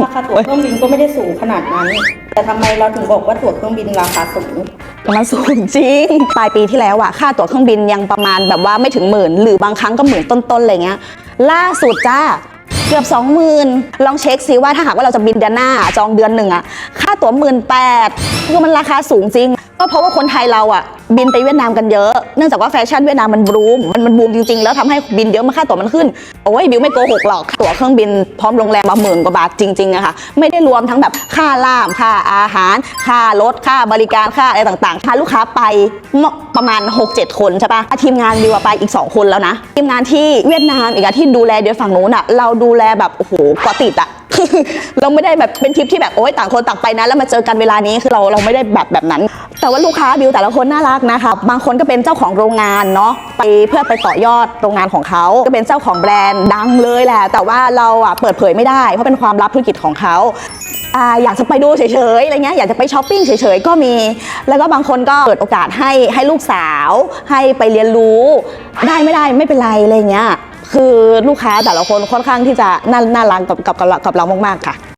ราคาตั๋วเครื่องบินก็ไม่ได้สูงขนาดนั้น แต่ทำไมเราถึงบอกว่าตั๋วเครื่องบินราคาสูง มันสูงจริง ปลายปีที่แล้วอะค่าตั๋วเครื่องบินยังประมาณแบบว่าไม่ถึงหมื่น หรือบางครั้งก็หมื่นต้นๆอะไรเงี้ย ล่าสุดจ้าเกือบสองหมื่นลองเช็คซิว่าถ้าหากว่าเราจะบินเดือนหน้าจองเดือนหนึ่งอะค่าตั๋วหมื่นแปดคือมันราคาสูงจริง ก็เพราะว่าคนไทยเราอะบินไปเวียดนามกันเยอะ เนื่องจากว่าแฟชั่นเวียดนามมันบูม มันมันบูมจริงๆ แล้วทำให้บินเยอะมาค่าตั๋วมันขึ้น โอ้ยบิวไม่โกหกหรอก ตั๋วเครื่องบินพร้อมโรงแรมมาหมื่นกว่าบาทจริงๆอะค่ะ ไม่ได้รวมทั้งแบบค่าล่าม ค่าอาหาร ค่ารถ ค่าบริการ ค่าอะไรต่างๆ พาลูกค้าไปประมาณ 6-7 คนใช่ปะทีมงานบิวไปอีก 2 คนแล้วนะ ทีมงานที่เวียดนามอีกอะที่ดูแลเดี๋ยวฝั่งนู้นอะเราดูแลแบบโอ้โหกาติดอะ เราไม่ได้แบบเป็นทริปที่แบบโอ๊ยต่างคนต่างไปนะแล้วมาเจอกันเวลานี้คือเราเราไม่ได้แบบแบบนั้น แต่ว่าลูกค้าบิวแต่ละคนน่ารักนะคะบางคนก็เป็นเจ้าของโรงงานเนาะไปเพื่อไปต่อยอดโรงงานของเขาก็เป็นเจ้าของแบรนด์ดังเลยแหละ แต่ว่าเราอะเปิดเผยไม่ได้เพราะเป็นความลับธุรกิจของเขาอยากจะไปดูเฉยๆ อะไรเงี้ย อยากจะไปช้อปปิ้งเฉยๆ ก็มี แล้วก็บางคนก็เปิดโอกาสให้ให้ลูกสาว ให้ไปเรียนรู้ ได้ไม่ได้ไม่เป็นไรอะไรเงี้ย คือลูกค้าแต่ละคนค่อนข้างที่จะน่ารักกับกับกับเรามากๆค่ะ